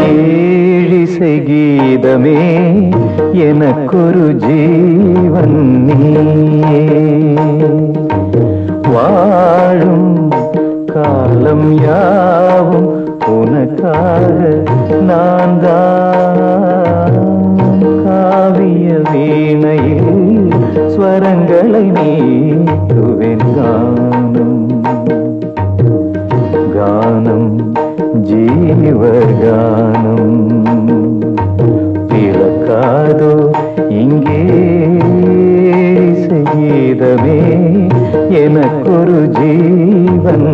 ஏழிசை கீதமே எனக்கொரு ஜீவன் நீ வாழும் காலம் யாவும் உனக்காக நான் தான் நீட்டுவேன் கானம். கானம் ஜீவகானம் பிறக்காதோ இங்கே செய்தமே. எனக்கொரு ஜீவன்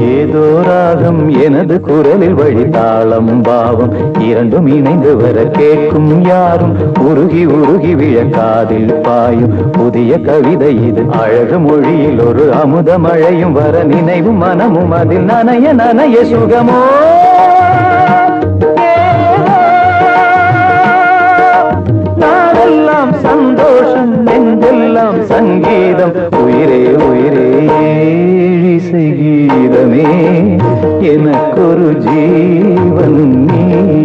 ஏதோ ராகம் எனது குரலில் வழி தாளம் பாவம். இரண்டும் இணைந்து வர கேட்கும் யாரும் உருகி உருகி விழக்காதில் பாயும். புதிய கவிதை இது அழகு மொழியில் ஒரு அமுத மழையும் வர நினைவும் மனமும் அதில் நனைய நனைய சுகமோ? நாடெல்லாம் சந்தோஷம் நெஞ்செல்லாம் சங்கீதம். உயிரே உயிரே. கீதமே எனக்கொரு ஜீவன் நீ.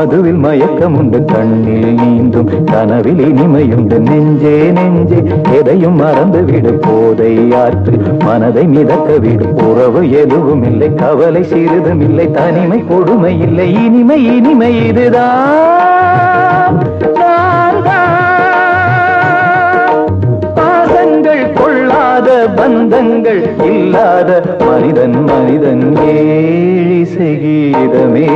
மதுவில் மயக்கம் உண்டு கண்ணில் நீந்தும் கனவில் இனிமையுண்டு நெஞ்சே நெஞ்சே. எதையும் மறந்து விடு போதை ஆற்று மனதை மிதக்க விடு. உறவு எதுவும் இல்லை கவலை சிறிதும் இல்லை தனிமை கொடுமை இல்லை இனிமை இனிமை இதுதான். பந்தங்கள் இல்லாத மனிதன் மனிதன் ஏழிசை கீதமே.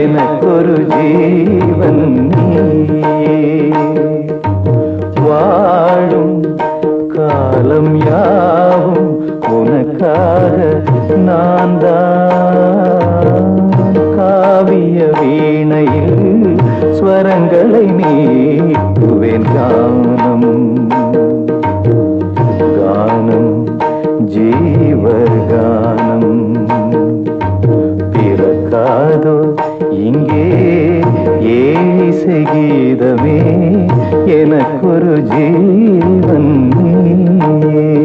எனக்கொரு ஜீவன் வாழும் காலம் யாவும் உனக்காக நான் தான் காவிய வீணையில் ஸ்வரங்களை நீட்டுவேன் கானம் கானம். ஜீவகானம் பிறக்காதோ இங்கே ஏசை கீதமே எனக்கொரு ஜீவன் நீயே.